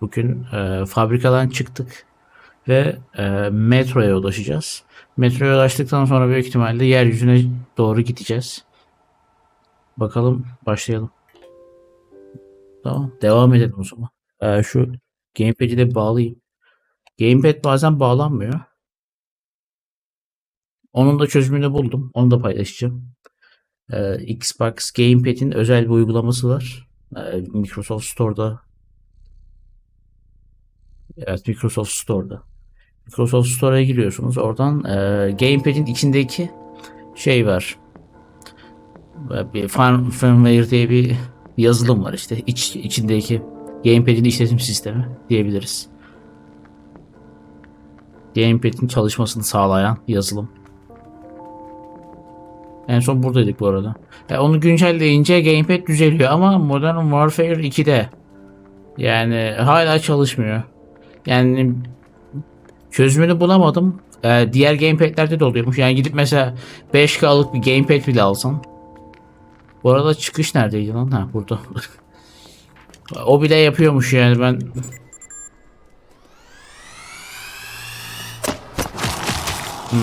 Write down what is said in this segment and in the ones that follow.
Bugün e, fabrikadan çıktık ve e, metroya ulaşacağız. Metroya ulaştıktan sonra büyük ihtimalle yeryüzüne doğru gideceğiz. Bakalım başlayalım. Tamam devam edelim o zaman. E, şu gamepad'i de bağlayayım. Gamepad bazen bağlanmıyor. Onun da çözümünü buldum. Onu da paylaşacağım. Ee, Xbox Gamepad'in özel bir uygulaması var. Ee, Microsoft Store'da. Evet Microsoft Store'da. Microsoft Store'a giriyorsunuz. Oradan e, Gamepad'in içindeki şey var. Böyle Bir firm- firmware diye bir yazılım var işte. İç, içindeki Gamepad'in işletim sistemi diyebiliriz. Gamepad'in çalışmasını sağlayan yazılım. En son buradaydık bu arada. E, onu güncelleyince gamepad düzeliyor ama Modern Warfare 2'de yani hala çalışmıyor. Yani çözümünü bulamadım. E, diğer gamepad'lerde de oluyormuş. Yani gidip mesela 5K'lık bir gamepad bile alsan. Bu arada çıkış neredeydi lan? Ha burada. o bile yapıyormuş yani ben Hmm.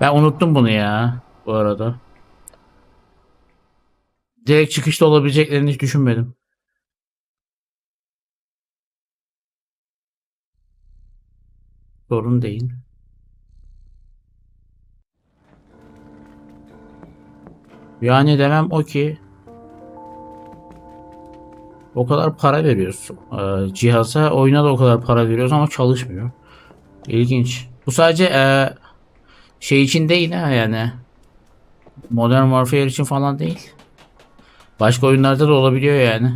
Ben unuttum bunu ya bu arada. Direkt çıkışta olabileceklerini hiç düşünmedim. Sorun değil. Yani demem o ki o kadar para veriyoruz ee, cihaza oyuna da o kadar para veriyoruz ama çalışmıyor. İlginç. Bu sadece e, şey için değil ha yani. Modern Warfare için falan değil. Başka oyunlarda da olabiliyor yani.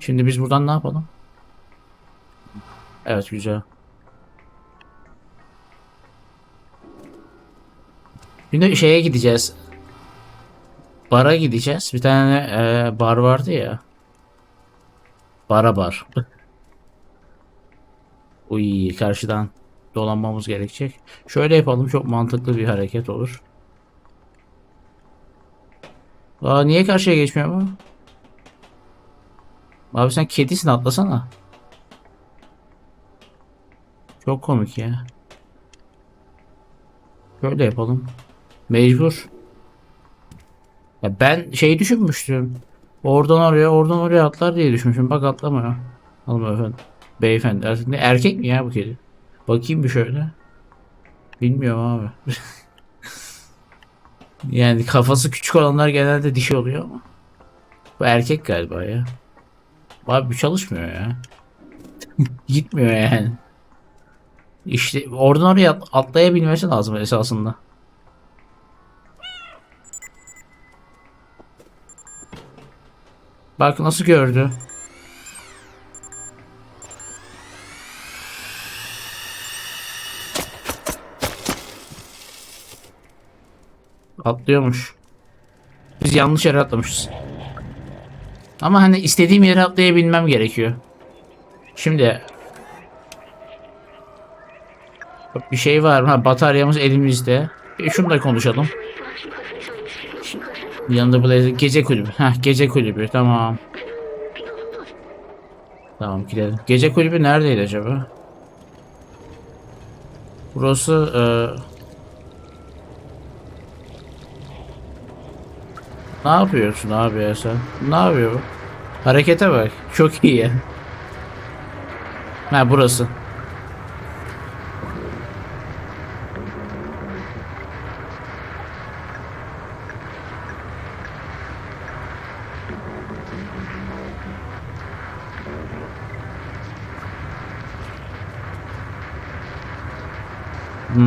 Şimdi biz buradan ne yapalım? Evet güzel. Şimdi şeye gideceğiz. Bara gideceğiz. Bir tane e, bar vardı ya. Bara bar. Uy karşıdan dolanmamız gerekecek. Şöyle yapalım çok mantıklı bir hareket olur. Aa niye karşıya geçmiyor bu? Abi sen kedisin atlasana. Çok komik ya. Şöyle yapalım. Mecbur. Ya ben şey düşünmüştüm. Oradan oraya, oradan oraya atlar diye düşünmüştüm. Bak atlamıyor. Hanımefendi. Beyefendi. Artık ne erkek mi ya bu kedi? Bakayım bir şöyle. Bilmiyorum abi. yani kafası küçük olanlar genelde dişi oluyor ama. Bu erkek galiba ya. Abi bu çalışmıyor ya. Gitmiyor yani. İşte oradan oraya at- atlayabilmesi lazım esasında. Bak nasıl gördü. Atlıyormuş. Biz yanlış yere atlamışız. Ama hani istediğim yere atlayabilmem gerekiyor. Şimdi bir şey var mı? Bataryamız elimizde. E, şunu da konuşalım. Yanında Blazer gece kulübü. Ha gece kulübü tamam. Tamam gidelim. Gece kulübü neredeydi acaba? Burası eee Ne yapıyorsun abi ya sen? Ne yapıyor bu? Harekete bak. Çok iyi ya. Ha burası.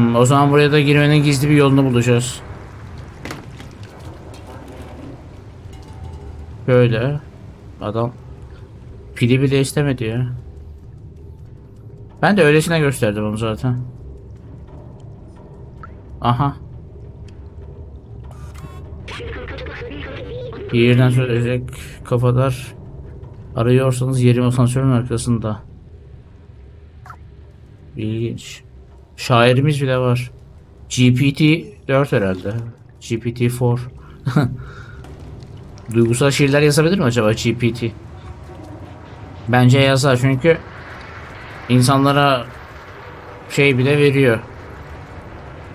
Hmm, o zaman buraya da girmenin gizli bir yolunu bulacağız. Böyle. Adam pili bile istemedi ya. Ben de öylesine gösterdim onu zaten. Aha. Yerden söyleyecek kafalar arıyorsanız yerim asansörün arkasında. İlginç. Şairimiz bile var. GPT 4 herhalde. GPT 4. Duygusal şiirler yazabilir mi acaba GPT? Bence yazar çünkü insanlara şey bile veriyor.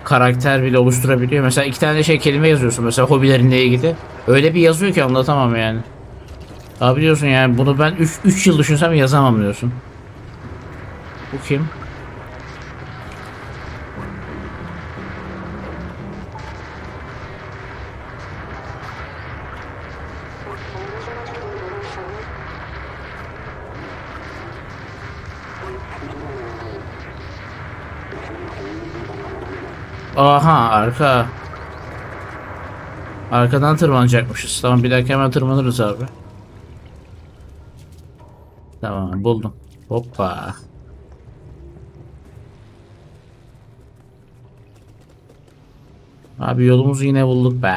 Karakter bile oluşturabiliyor. Mesela iki tane şey kelime yazıyorsun mesela hobilerinle ilgili. Öyle bir yazıyor ki anlatamam yani. Abi diyorsun yani bunu ben 3 yıl düşünsem yazamam diyorsun. Bu kim? Aha arka. Arkadan tırmanacakmışız. Tamam bir dakika hemen tırmanırız abi. Tamam buldum. Hoppa. Abi yolumuzu yine bulduk be.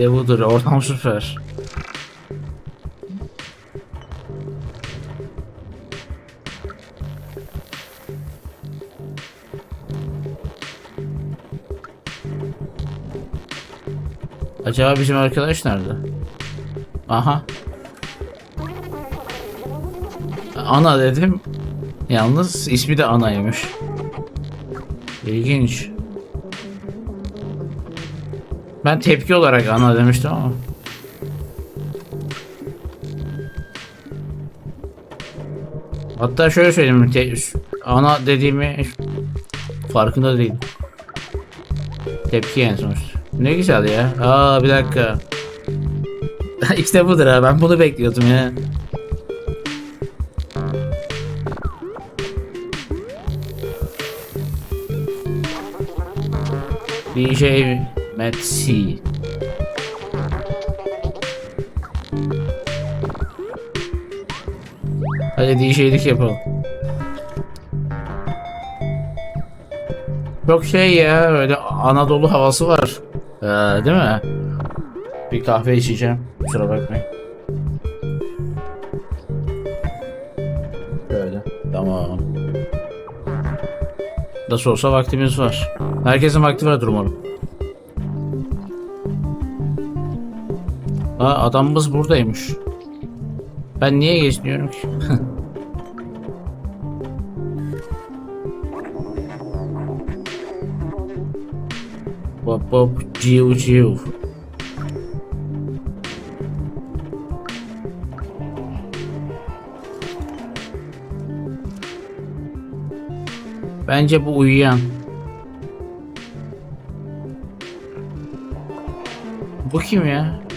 De budur ortam süper. Acaba bizim arkadaş nerede? Aha. Ana dedim. Yalnız ismi de Ana'ymış. İlginç. Ben tepki olarak ana demiştim ama. Hatta şöyle söyleyeyim. te- ana dediğimi farkında değilim. Tepki yani sonuçta. Ne güzel ya. Aa bir dakika. işte budur ha. Ben bunu bekliyordum ya. DJ Matt C. Hadi DJ'lik yapalım. Çok şey ya öyle Anadolu havası var. Ee, değil mi? Bir kahve içeceğim. Kusura bakmayın. Böyle. Tamam. Nasıl olsa vaktimiz var. Herkesin vakti vardır umarım. Aa adamımız buradaymış. Ben niye geçmiyorum ki? Hop hop ciu ciu. Bence bu uyuyan. Bu kim ya?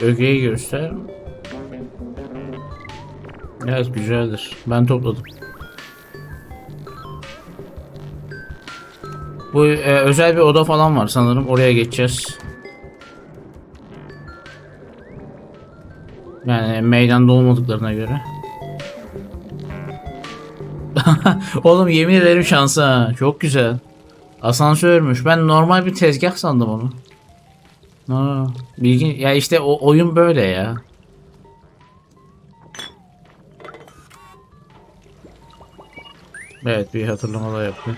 Ögeyi göster. Evet güzeldir. Ben topladım. Bu e, özel bir oda falan var sanırım. Oraya geçeceğiz. Meydanda olmadıklarına göre. Oğlum yemin ederim şansa. Çok güzel. Asansörmüş. Ben normal bir tezgah sandım onu. Aa, bilgin ya işte o oyun böyle ya. Evet bir hatırlama da yaptı.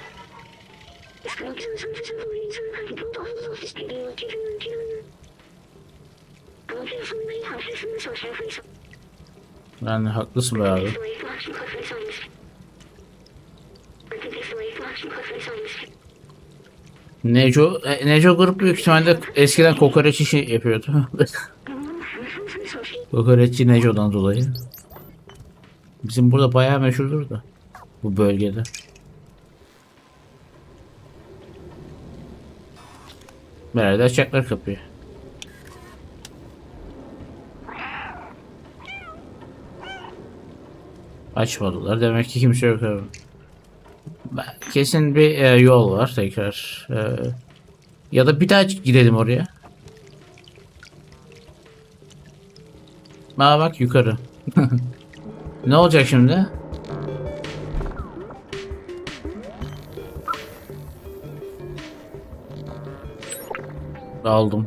Yani haklısın be abi. Neco, e, Neco grup büyük ihtimalle eskiden kokoreç işi yapıyordu. Kokoreççi Neco'dan dolayı. Bizim burada bayağı meşhurdur da. Bu bölgede. Herhalde açacaklar kapıyı. Açmadılar. Demek ki kimse yok Kesin bir e, yol var tekrar. E, Ya da bir daha gidelim oraya. Aa bak yukarı. ne olacak şimdi? Aldım.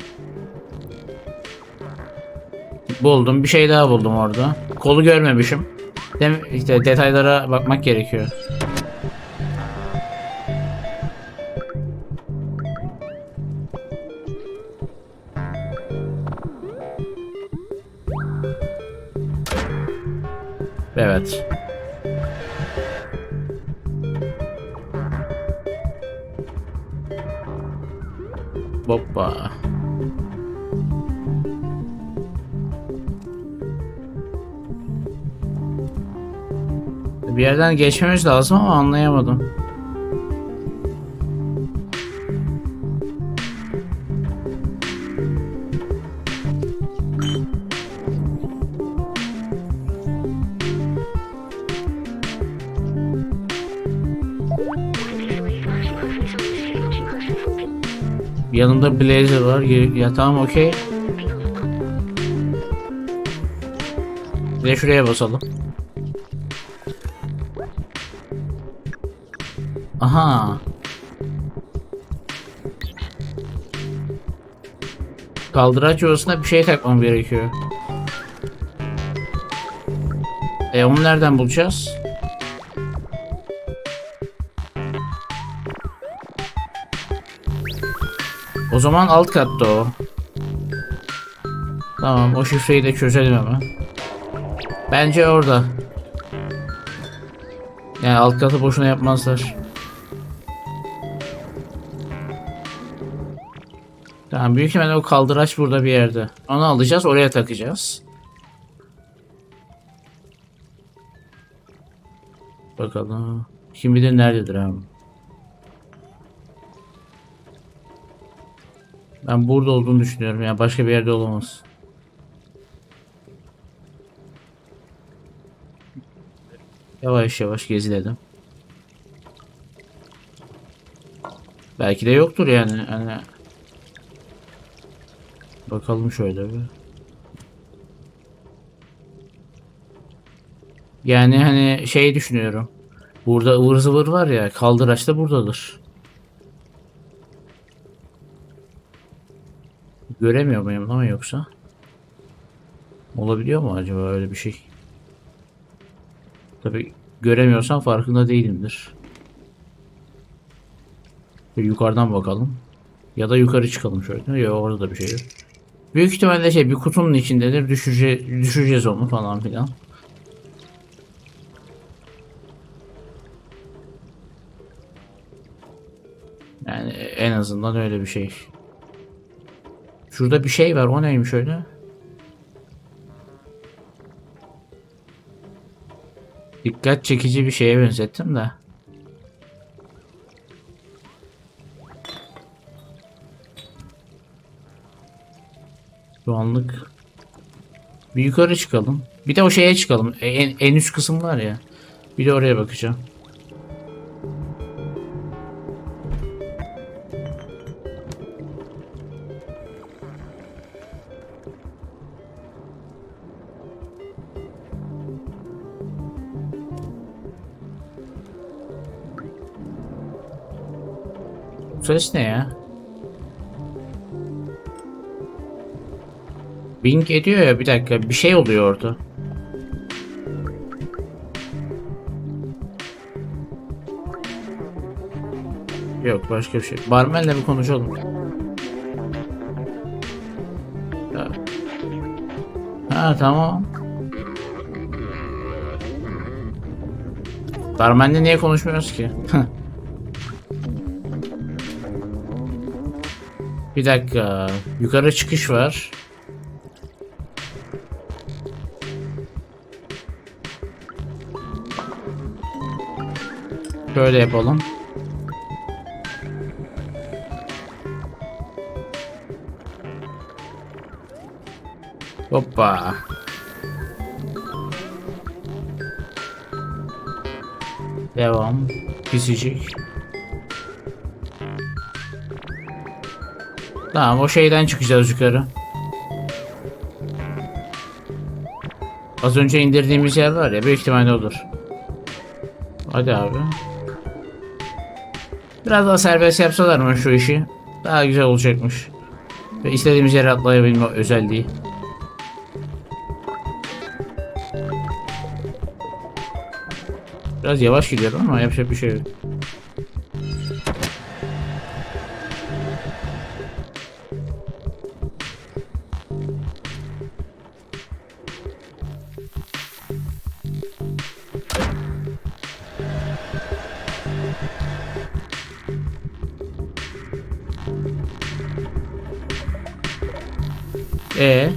Buldum. Bir şey daha buldum orada. Kolu görmemişim. Dem işte detaylara bakmak gerekiyor. Yerden geçmemiz lazım ama anlayamadım. Yanında blazer var. Ya, ya tamam okey. Bir şuraya basalım. Aha. Kaldıraç yuvasına bir şey takmam gerekiyor. E onu nereden bulacağız? O zaman alt katta o. Tamam o şifreyi de çözelim hemen. Bence orada. Yani alt katı boşuna yapmazlar. Tamam büyük ihtimalle o kaldıraç burada bir yerde. Onu alacağız oraya takacağız. Bakalım. Kim bilir nerededir abi. Ben burada olduğunu düşünüyorum yani başka bir yerde olamaz. Yavaş yavaş gezilelim. Belki de yoktur yani. Hani Bakalım şöyle bir. Yani hani şey düşünüyorum. Burada ıvır zıvır var ya kaldıraç da buradadır. Göremiyor muyum ama yoksa? Olabiliyor mu acaba öyle bir şey? Tabi göremiyorsam farkında değilimdir. Yukarıdan bakalım. Ya da yukarı çıkalım şöyle. Ya orada da bir şey yok. Büyük ihtimalle şey bir kutunun içindedir. Düşürce, düşüreceğiz onu falan filan. Yani en azından öyle bir şey. Şurada bir şey var. O neymiş öyle? Dikkat çekici bir şeye benzettim de. Şu anlık bir yukarı çıkalım. Bir de o şeye çıkalım. E, En, en üst kısım var ya. Bir de oraya bakacağım. Bu Ses ne ya? Bing ediyor ya bir dakika bir şey oluyor orada. Yok başka bir şey. Barmenle bir konuşalım. Ha, ha tamam. Barmenle niye konuşmuyoruz ki? bir dakika. Yukarı çıkış var. Şöyle yapalım. Hoppa. Devam. Pisicik. Tamam o şeyden çıkacağız yukarı. Az önce indirdiğimiz yer var ya büyük ihtimalle olur. Hadi abi. Biraz daha serbest yapsalar mı şu işi? Daha güzel olacakmış. Ve istediğimiz yere atlayabilme özelliği. Biraz yavaş gidiyorum ama yapacak bir şey yok. E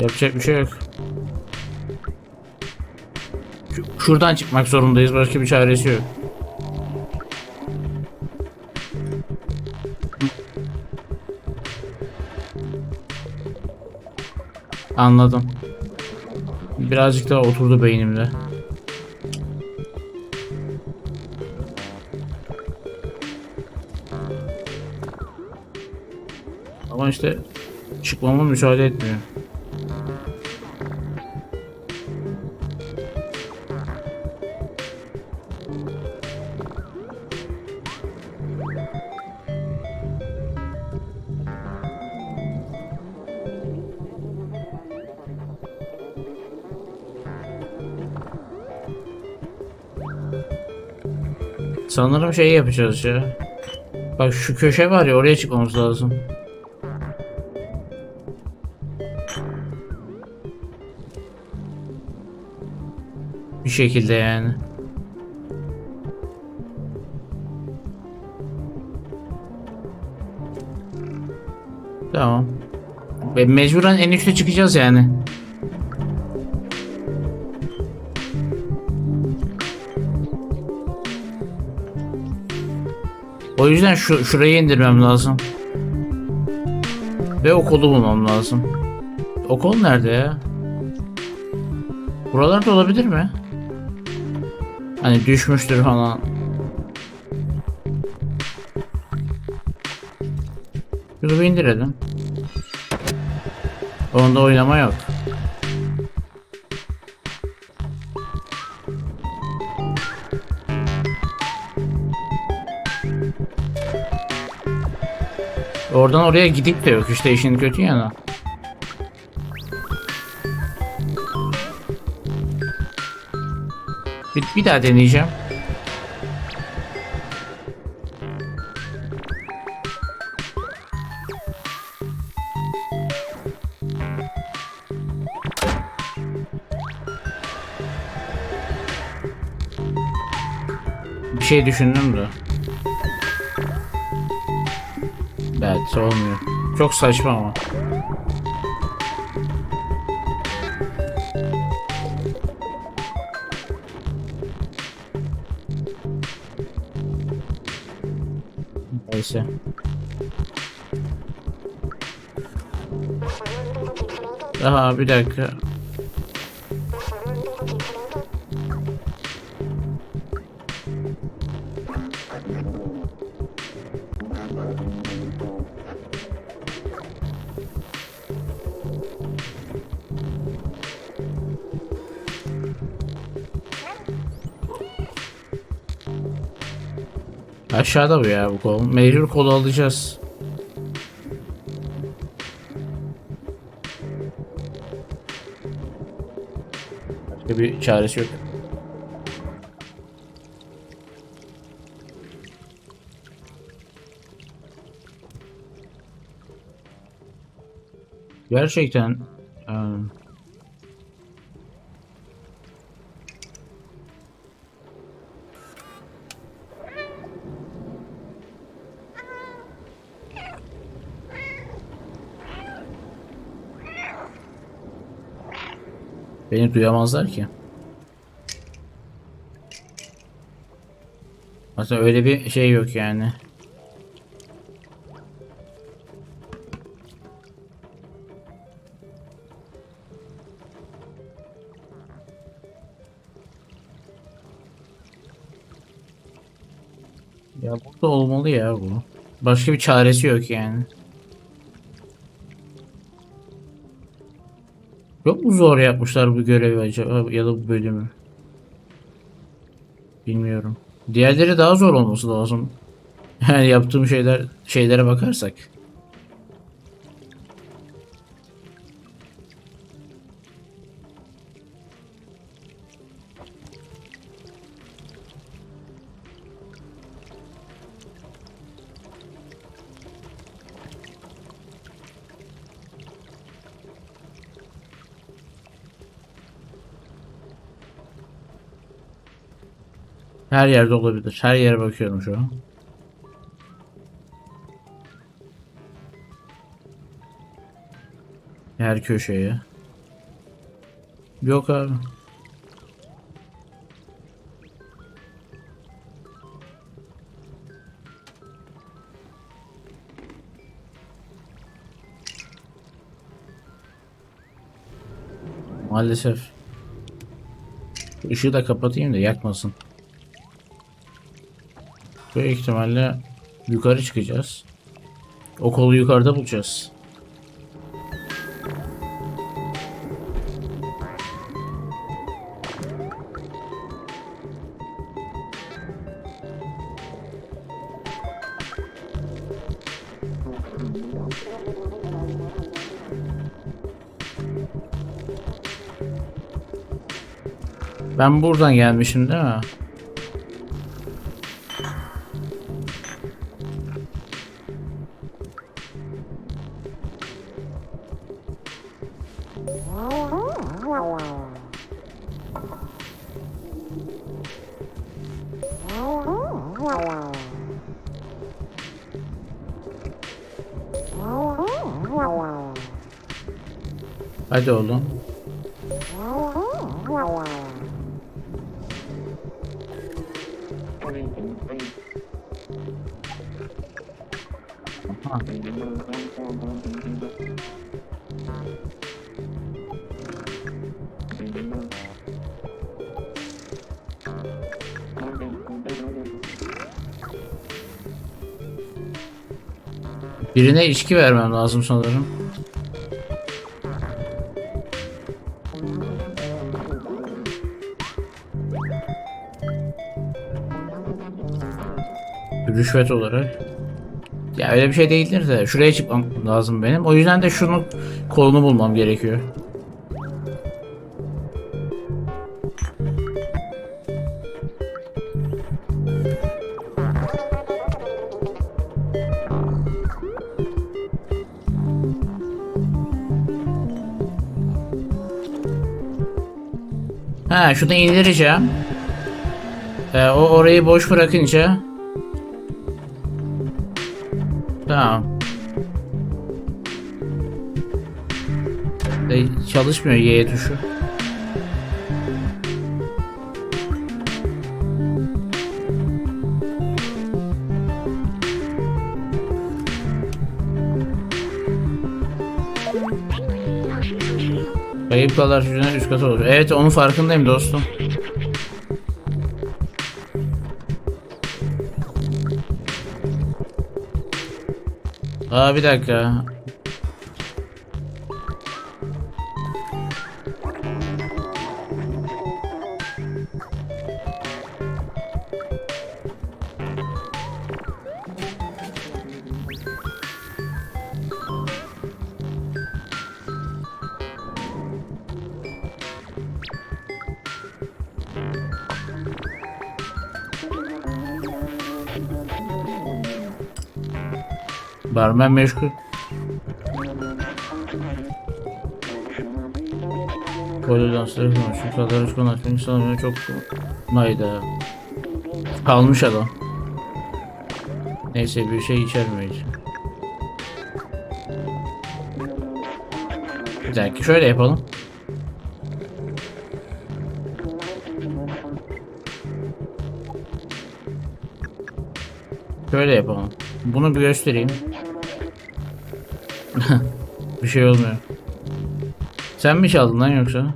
Yapacak bir şey yok. Şu- Şuradan çıkmak zorundayız. Başka bir çaresi yok. Anladım. Birazcık daha oturdu beynimde. Ama işte çıkmama müsaade etmiyor. Sanırım şey yapacağız ya. Bak şu köşe var ya oraya çıkmamız lazım. Şekilde yani. Tamam. Ve mecburen en üstte çıkacağız yani. O yüzden şu şurayı indirmem lazım. Ve o kolu bulmam lazım. O kol nerede ya? Buralarda olabilir mi? Hani düşmüştür falan. Şunu bir indirelim. Onda oynama yok. Oradan oraya gidip de yok işte işin kötü yanı. Bir, bir daha deneyeceğim. Bir şey düşündüm de. Evet olmuyor. Çok saçma ama. Neyse. Aha bir dakika. Aşağıda bu ya bu kol. Mecbur kolu alacağız. Başka bir çaresi yok. Gerçekten beni duyamazlar ki. Aslında öyle bir şey yok yani. Ya burada olmalı ya bu. Başka bir çaresi yok yani. Çok mu zor yapmışlar bu görevi acaba ya da bu bölümü? Bilmiyorum. Diğerleri daha zor olması lazım. Yani yaptığım şeyler şeylere bakarsak. Her yerde olabilir. Her yere bakıyorum şu an. Her köşeye. Yok abi. Maalesef. Işığı da kapatayım da yakmasın. Büyük ihtimalle yukarı çıkacağız. O yukarıda bulacağız. Ben buradan gelmişim değil mi? Hadi oğlum. Birine içki vermem lazım sanırım. Rüşvet olarak. Ya öyle bir şey değildir de şuraya çıkmam lazım benim. O yüzden de şunu kolunu bulmam gerekiyor. Ha şunu indireceğim. Ee, o orayı boş bırakınca Tamam. E, çalışmıyor Y tuşu. Kadar yüzünden üst kata olur. Evet onun farkındayım dostum. Aa bir dakika. Barmen meşgul. Böyle dansları konuşuyor. Kadar hiç konuşmayı sanmıyor. Çok mayda. Kalmış adam. Neyse bir şey içermiyor hiç. Bir dakika şöyle yapalım. Şöyle yapalım. Bunu bir göstereyim. bir şey olmuyor. Sen mi çaldın lan yoksa?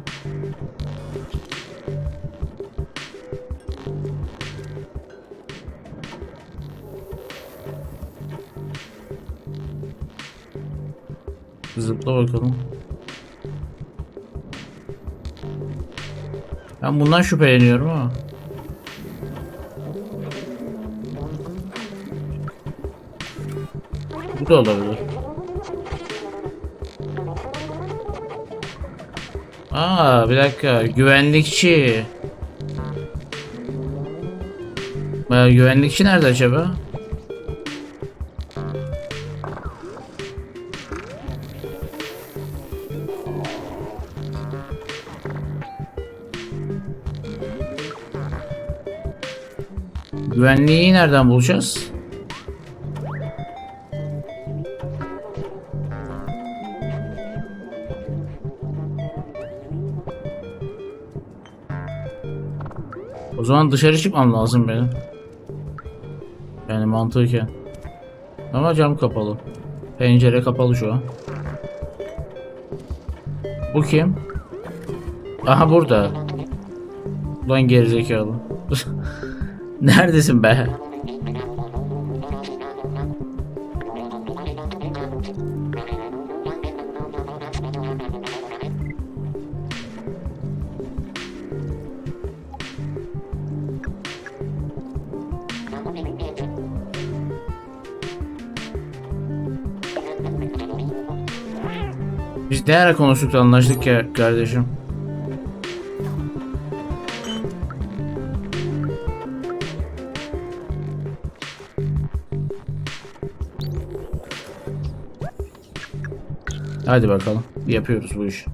Zıpla bakalım. Ben bundan şüpheleniyorum ama. Bu da olabilir. Aa bir dakika güvenlikçi. Ee, güvenlikçi nerede acaba? Güvenliği nereden bulacağız? Zaman dışarı çıkmam lazım benim. Yani mantıken. Ama cam kapalı. Pencere kapalı şu an. Bu kim? Aha burada. Ulan gerizekalı. Neredesin be? Biz ne ara konuştuk da anlaştık ya kardeşim. Hadi bakalım. Yapıyoruz bu işi.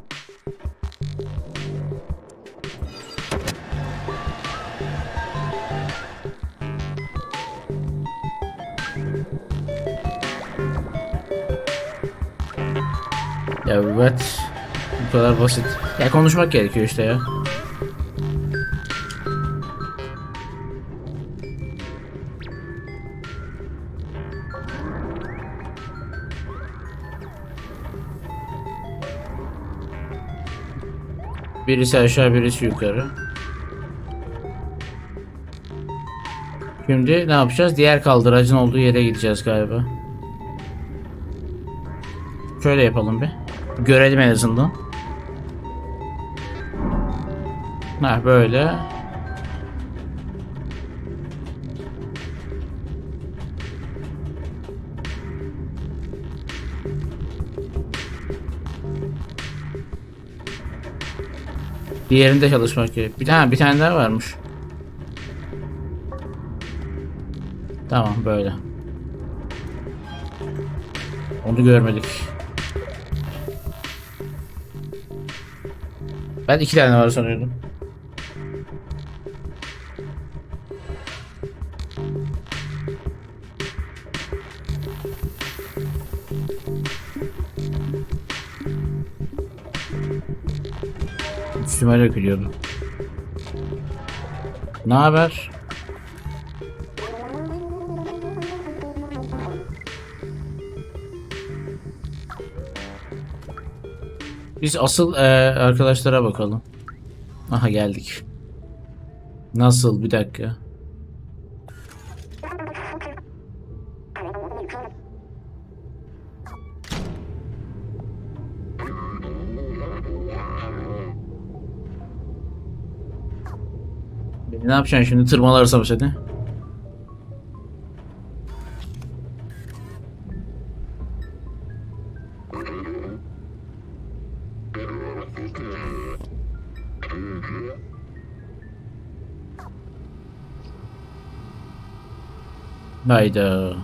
Evet. Bu kadar basit. Ya konuşmak gerekiyor işte ya. Birisi aşağı birisi yukarı. Şimdi ne yapacağız? Diğer kaldıracın olduğu yere gideceğiz galiba. Şöyle yapalım bir. Görelim en azından. Ha böyle. Diğerinde çalışmak gerek. Bir tane bir tane daha varmış. Tamam böyle. Onu görmedik. Ben iki tane var sanıyordum. Üstüme dökülüyordu. Ne haber? Biz asıl e, arkadaşlara bakalım. Aha geldik. Nasıl bir dakika. Ne yapacaksın şimdi tırmalarsam seni? 卖的